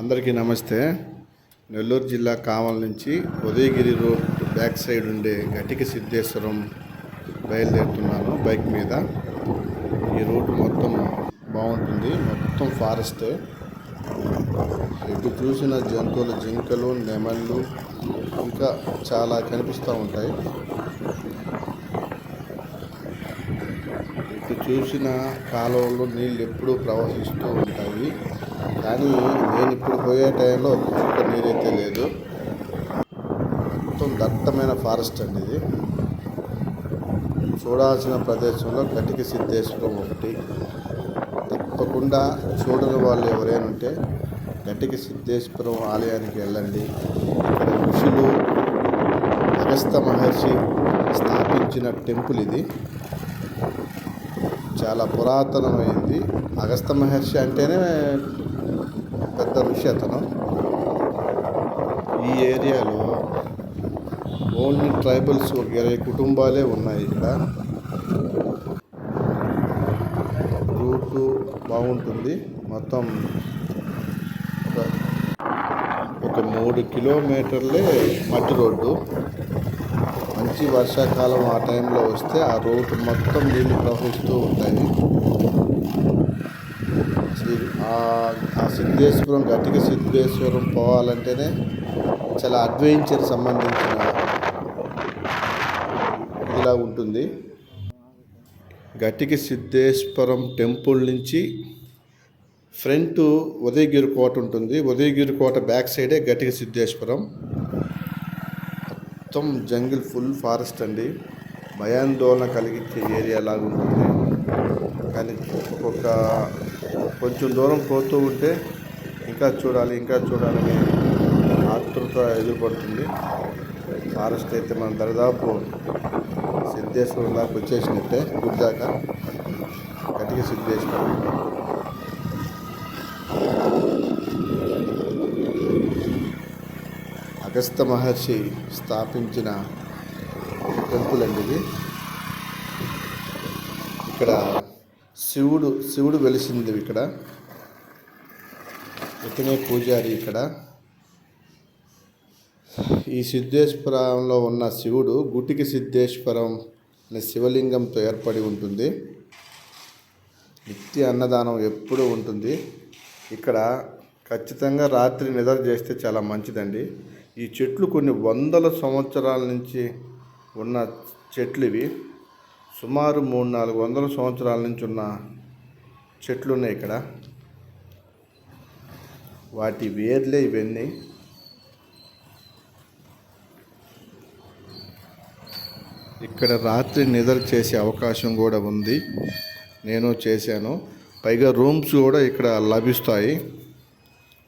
అందరికీ నమస్తే. నెల్లూరు జిల్లా కావల నుంచి ఉదయగిరి రోడ్ బ్యాక్ సైడ్ ఉండే గటిక సిద్ధేశ్వరం బయలుదేరుతున్నాను బైక్ మీద. ఈ రోడ్డు మొత్తం బాగుంటుంది. మొత్తం ఫారెస్ట్. ఎటు చూసిన జంతువులు జింకలు నెమళ్ళు ఇంకా చాలా కనిపిస్తూ ఉంటాయి. ఇటు చూసిన కాలువలో నీళ్ళు ఎప్పుడూ ప్రవహిస్తూ ఉంటాయి. కానీ నేను ఇప్పుడు పోయే టైంలో ఒక చుక్క నీరైతే లేదు. మొత్తం దట్టమైన ఫారెస్ట్ అండి ఇది. చూడాల్సిన ప్రదేశంలో కటిక సిద్ధేశ్వరం ఒకటి. తప్పకుండా చూడని వాళ్ళు ఎవరైనా ఉంటే కటిక సిద్ధేశ్వరం ఆలయానికి వెళ్ళండి. ఇక్కడ ఋషులు అగస్త మహర్షి స్థాపించిన టెంపుల్ ఇది. చాలా పురాతనమైంది. అగస్త మహర్షి అంటేనే పెద్ద ఋషి అతను. ఈ ఏరియాలో ఓన్లీ ట్రైబల్స్ ఒక ఇరవై కుటుంబాలే ఉన్నాయి ఇక్కడ. రూటు బాగుంటుంది. మొత్తం ఒక ఒక మూడు కిలోమీటర్లే మట్టి రోడ్డు. మంచి వర్షాకాలం ఆ టైంలో వస్తే ఆ రోడ్డు మొత్తం నీళ్ళు ప్రవహిస్తూ ఉంటాయి. ఆ- సిద్ధేశ్వరం గట్టిక సిద్ధేశ్వరం పోవాలంటేనే చాలా అడ్వెంచర్ సంబంధించిన ఇలా ఉంటుంది. గట్టికి సిద్ధేశ్వరం టెంపుల్ నుంచి ఫ్రంట్ ఉదయగిరి కోట ఉంటుంది. ఉదయగిరి కోట బ్యాక్ సైడే గట్టికి సిద్ధేశ్వరం. మొత్తం జంగిల్ ఫుల్ ఫారెస్ట్ అండి. భయాందోళన కలిగించే ఏరియా లాగా ఉంటుంది. కానీ ఒక్కొక్క కొంచెం దూరం పోతూ ఉంటే ఇంకా చూడాలి ఇంకా చూడాలని ఆతృత ఎదురుపడుతుంది. ఫారెస్ట్ అయితే మనం దరిదాపు సిద్ధేశ్వరం దాకా వచ్చేసినట్టే గుడి దాకా. సిద్ధేశ్వరం. అగస్త మహర్షి స్థాపించిన టెంపుల్ అండి ఇది. ఇక్కడ శివుడు శివుడు వెలిసింది ఇక్కడ. ఇతనే పూజారి ఇక్కడ. ఈ సిద్ధేశ్వరంలో ఉన్న శివుడు గుటికి సిద్ధేశ్వరం అనే శివలింగంతో ఏర్పడి ఉంటుంది. నిత్య అన్నదానం ఎప్పుడూ ఉంటుంది. ఇక్కడ ఖచ్చితంగా రాత్రి నిద్ర చేస్తే చాలా మంచిదండి. ఈ చెట్లు కొన్ని వందల సంవత్సరాల నుంచి ఉన్న చెట్లు ఇవి సుమారు మూడు నాలుగు వందల సంవత్సరాల నుంచి ఉన్న చెట్లు ఉన్నాయి ఇక్కడ. వాటి వేర్లే ఇవన్నీ. ఇక్కడ రాత్రి నిద్ర చేసే అవకాశం కూడా ఉంది. నేను చేశాను. పైగా రూమ్స్ కూడా ఇక్కడ లభిస్తాయి.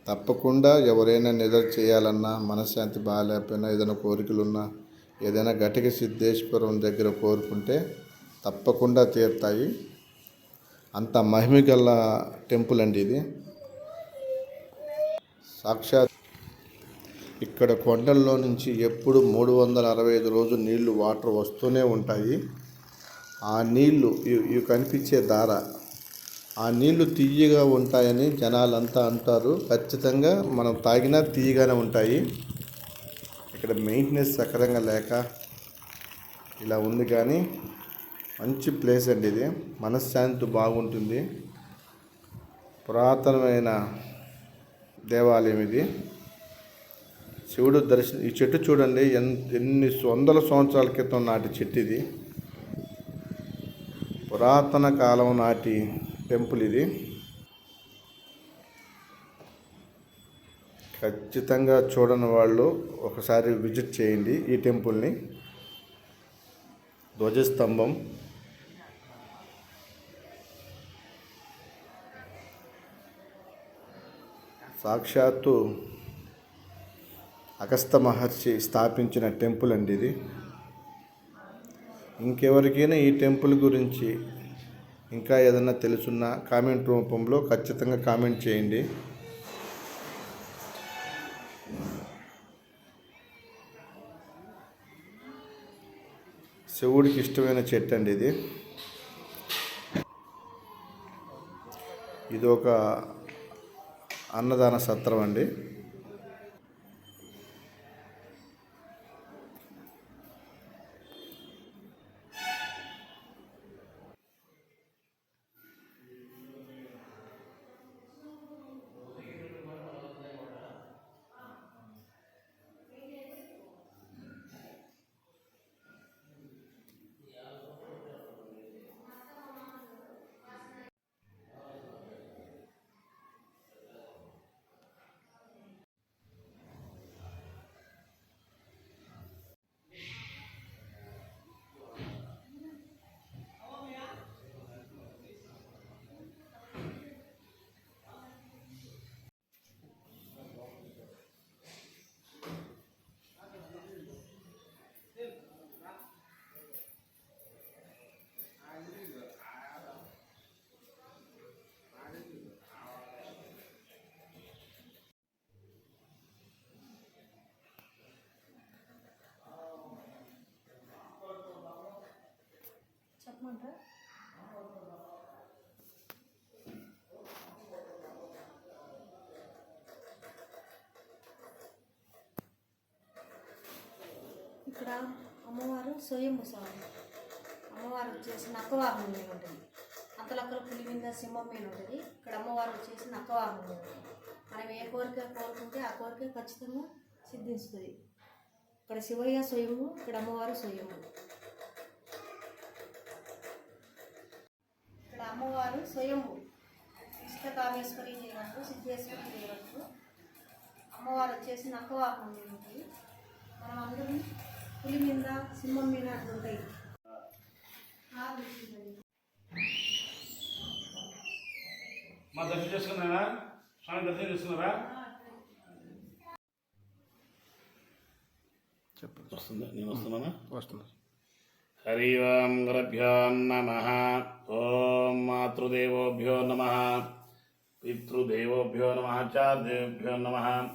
తప్పకుండా ఎవరైనా నిద్ర చేయాలన్నా మనశ్శాంతి బాగాలేకపోయినా ఏదైనా కోరికలున్నా ఏదైనా గటిక సిద్ధేశ్వరం దగ్గర కోరుకుంటే తప్పకుండా తీరుతాయి అంత మహిమగల టెంపుల్ అండి ఇది. సాక్షాత్ ఇక్కడ కొండల్లో నుంచి ఎప్పుడు మూడు వందల అరవై ఐదు రోజులు నీళ్ళు వాటర్ వస్తూనే ఉంటాయి. ఆ నీళ్ళు ఇవి ఇవి కనిపించే దార ఆ నీళ్ళు తీయగా ఉంటాయని జనాలంతా అంటారు. ఖచ్చితంగా మనం తాగినా తీయగానే ఉంటాయి. ఇక్కడ మెయింటెనెన్స్ సక్రంగా లేక ఇలా ఉంది కానీ మంచి ప్లేస్ అండి ఇది. మనశ్శాంతి బాగుంటుంది. పురాతనమైన దేవాలయం ఇది. శివుడు దర్శనం ఈ చెట్టు చూడండి. ఎన్ ఎన్ని వందల సంవత్సరాల క్రితం నాటి చెట్టు ఇది. పురాతన కాలం నాటి టెంపుల్ ఇది. ఖచ్చితంగా చూడని వాళ్ళు ఒకసారి విజిట్ చేయండి ఈ టెంపుల్ని. ధ్వజస్తంభం. సాక్షాత్తు అగస్త మహర్షి స్థాపించిన టెంపుల్ అండి ఇది. ఇంకెవరికైనా ఈ టెంపుల్ గురించి ఇంకా ఏదైనా తెలుసున్నా కామెంట్ రూపంలో ఖచ్చితంగా కామెంట్ చేయండి. శివుడికి ఇష్టమైన చెట్టు అండి ఇది. ఇది ఒక అన్నదాన సత్రం అండి. ఇక్కడ అమ్మవారు స్వయం స్వామి. అమ్మవారు వచ్చేసి నక్కవాహనం మీద ఉంటుంది. అంతలక్కల పులి మీద సింహం మీద ఉంటుంది. ఇక్కడ అమ్మవారు వచ్చేసి నక్కవాహనం మీద ఉంటుంది. మనం ఏ కోరిక కోరుకుంటే ఆ కోరిక ఖచ్చితంగా సిద్ధిస్తుంది. ఇక్కడ శివయ్య స్వయము ఇక్కడ అమ్మవారు స్వయము అమ్మవారు స్వయంభు ఇష్ట కామేశ్వరి చేయవచ్చు సిద్ధేశ్వరి చేయవచ్చు అమ్మవారు వచ్చేసి నక్కవాహనం మీద ఉంటుంది మనం అందరం పులి మీద సింహం మీద అట్లా ఉంటాయి ఆరు ఉంటుంది. మా దర్శనం చేసుకున్నారా? స్వామి దర్శనం చేసుకున్నారా? చెప్పండి. వస్తుందా? నేను వస్తున్నానా? వస్తుంది हरि ओं गुरुभ्यो नम। ओं मातृदेवभ्यो नम। पितृदेवभ्यो नम। च नम।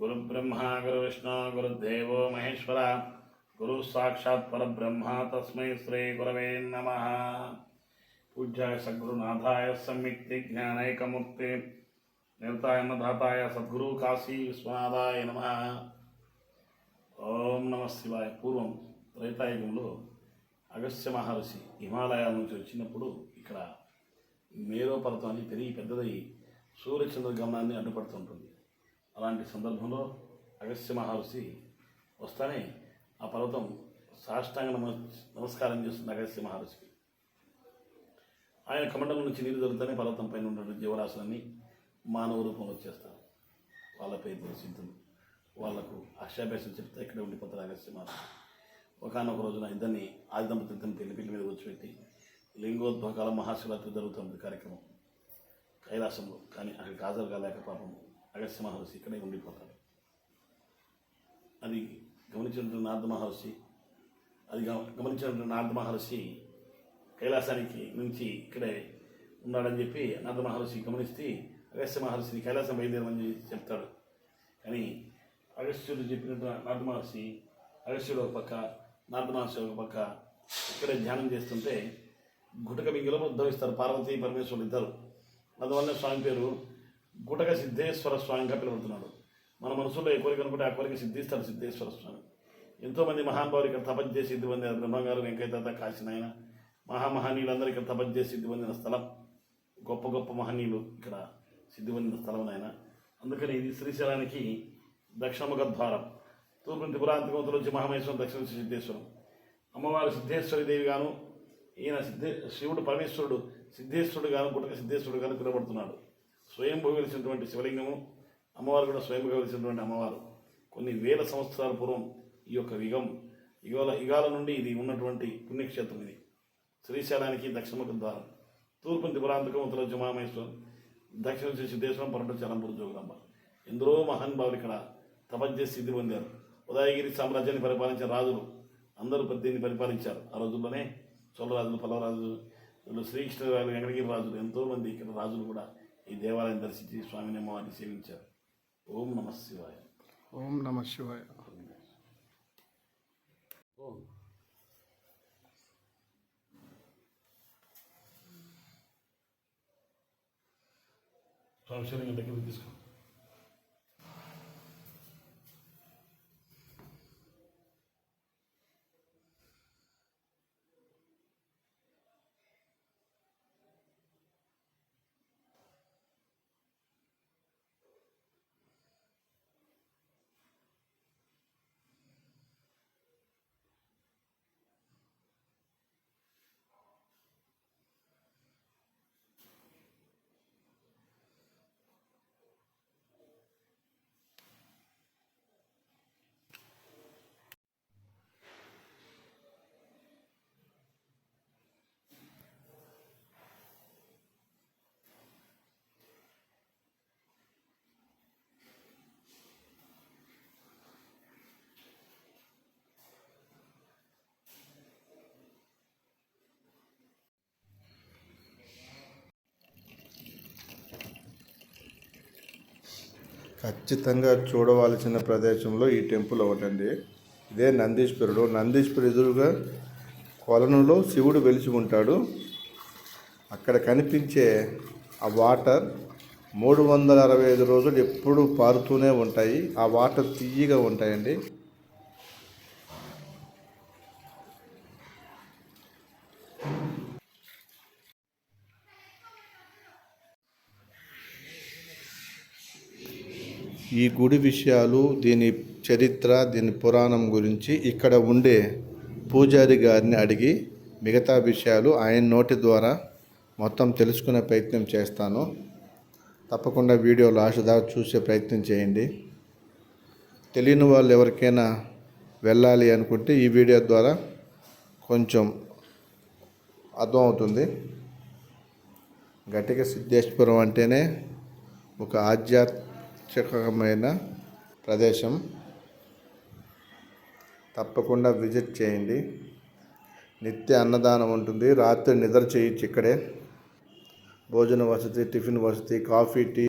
नमः गुरुविष्णु, गुरुदेव महेश्वर। गुरु तस्म परब्रह्म। तस्मै नम नमः। पूज्याय सद्गुरुनाथाय मुक्ति निरताय मधाताय सद्गुरु काशी विश्वनाथाय नम। ओं नम शिवाय। पूर्वं त्रैतायुगंलो అగస్త్య మహర్షి హిమాలయాల నుంచి వచ్చినప్పుడు ఇక్కడ మేరో పర్వతాన్ని పెరిగి పెద్దదై సూర్యచంద్ర గమనాన్ని అడ్డుపడుతుంటుంది. అలాంటి సందర్భంలో అగస్త్య మహర్షి వస్తానే ఆ పర్వతం సాష్టాంగ నమ నమస్కారం చేస్తుంది అగస్త్య మహర్షికి. ఆయన కమండలం నుంచి నీరు దొరుకుతానే పర్వతం పైన ఉన్నటువంటి జీవరాశులన్నీ మానవ రూపంలో వచ్చేస్తారు. వాళ్ళ పేరు సిద్ధులు వాళ్ళకు అక్షాభ్యాసం చెప్తే ఇక్కడ ఉండిపోతారు అగస్త్య మహర్షి. ఒకనొక రోజున ఇద్దరిని ఆది దంపతులు ఇద్దరిని పెళ్ళి పెళ్ళి మీద కూర్చోబెట్టి లింగోద్భవకాల మహాశివరాత్రి జరుగుతుంది కార్యక్రమం. కైలాసంలో. కానీ అక్కడికి హాజరు కాలేక పాపం అగస్త్య మహర్షి ఇక్కడే ఉండిపోతాడు. అది గమనించినటువంటి నారద మహర్షి అది గమ- గమనించినటువంటి నారద మహర్షి కైలాసానికి నుంచి ఇక్కడే ఉన్నాడని చెప్పి నారద మహర్షి గమనిస్తే అగస్త్య మహర్షిని కైలాసం బయలుదేరమని చెప్తాడు. కానీ అగస్త్యుడు చెప్పినట్టు నారద మహర్షి అగస్త్యుడు ఒక పక్క నారద ఒక పక్క ఇక్కడే ధ్యానం చేస్తుంటే గుటక మిగిలిన ఉద్భవిస్తారు పార్వతీ పరమేశ్వరుడు ఇద్దరు. అందువల్ల స్వామి పేరు గుటక సిద్ధేశ్వర స్వామిగా పిలువడుతున్నాడు మన మనసులో ఏ కోరిక అనుకుంటే ఆ కోరిక సిద్ధిస్తాడు సిద్ధేశ్వర స్వామి. ఎంతోమంది మహానుభావులు ఇక్కడ తపస్సు చేసి సిద్ధి పొందిన బ్రహ్మంగారు వెంకయ్య కాశీనాయన మహామహనీయులందరూ ఇక్కడ తపస్సు చేసి సిద్ధి పొందిన స్థలం. గొప్ప గొప్ప మహనీయులు ఇక్కడ సిద్ధి పొందిన స్థలం ఆయన అందుకని ఇది శ్రీశైలానికి దక్షిణముఖ ద్వారం తూర్పు త్రిపురాంతకంతులు వచ్చి మహామేశ్వరం దక్షిణ సిద్ధేశ్వరం. అమ్మవారు సిద్ధేశ్వరి దేవి గాను ఈయన సిద్ధే శివుడు పరమేశ్వరుడు సిద్ధేశ్వరుడు గాను గుటక సిద్ధేశ్వరుడు గాను పిలువబడుతున్నాడు. స్వయంభూ వెలిసినటువంటి శివలింగము అమ్మవారు కూడా స్వయంభూ వెలిసినటువంటి అమ్మవారు. కొన్ని వేల సంవత్సరాల పూర్వం ఈ యొక్క యుగం యుగాల యుగాల నుండి ఇది ఉన్నటువంటి పుణ్యక్షేత్రం ఇది. శ్రీశైలానికి దక్షిణముఖ ద్వారం. తూర్పు త్రిపురాంతకం ఉత్తర జమామేశ్వరం దక్షిణ శ్రీ సిద్ధేశ్వరం పొరట చలంపూర్ జోగులమ్మ ఎందరో మహానుభావులు ఇక్కడ తపస్సు సిద్ధి పొందారు. ఉదయగిరి సామ్రాజ్యాన్ని పరిపాలించిన రాజులు అందరూ దీన్ని పరిపాలించారు. ఆ రోజుల్లోనే చోళరాజులు పల్లవరాజులు శ్రీకృష్ణరాజు వెంకటగిరి రాజులు ఎంతో మంది ఇక్కడ రాజులు కూడా ఈ దేవాలయం దర్శించి స్వామిని అమ్మవారిని సేవించారు. ఓం నమ శివాయ. ఓం నమ శివాయ. ఓం శివలింగం దగ్గరికి ఖచ్చితంగా చూడవలసిన ప్రదేశంలో ఈ టెంపుల్ ఒకటండి. ఇదే నందీశ్వరుడు. నందీశ్వరుడు ఎదురుగా కొలనులో శివుడు వెలిసి ఉంటాడు. అక్కడ కనిపించే ఆ వాటర్ మూడు వందల అరవై ఐదు రోజులు ఎప్పుడూ పారుతూనే ఉంటాయి. ఆ వాటర్ తీయగా ఉంటాయండి. ఈ గుడి విషయాలు దీని చరిత్ర దీని పురాణం గురించి ఇక్కడ ఉండే పూజారి గారిని అడిగి మిగతా విషయాలు ఆయన నోటి ద్వారా మొత్తం తెలుసుకునే ప్రయత్నం చేస్తాను. తప్పకుండా వీడియో లాస్ట్ దాకా చూసే ప్రయత్నం చేయండి. తెలియని వాళ్ళు ఎవరికైనా వెళ్ళాలి అనుకుంటే ఈ వీడియో ద్వారా కొంచెం అర్థమవుతుంది గట్టిక సిద్ధేశ్వరం అంటేనే ఒక ఆధ్యాత్మికమైన ప్రదేశం. తప్పకుండా విజిట్ చేయండి. నిత్య అన్నదానం ఉంటుంది. రాత్రి నిద్ర చేయొచ్చు ఇక్కడే భోజన వసతి టిఫిన్ వసతి కాఫీ టీ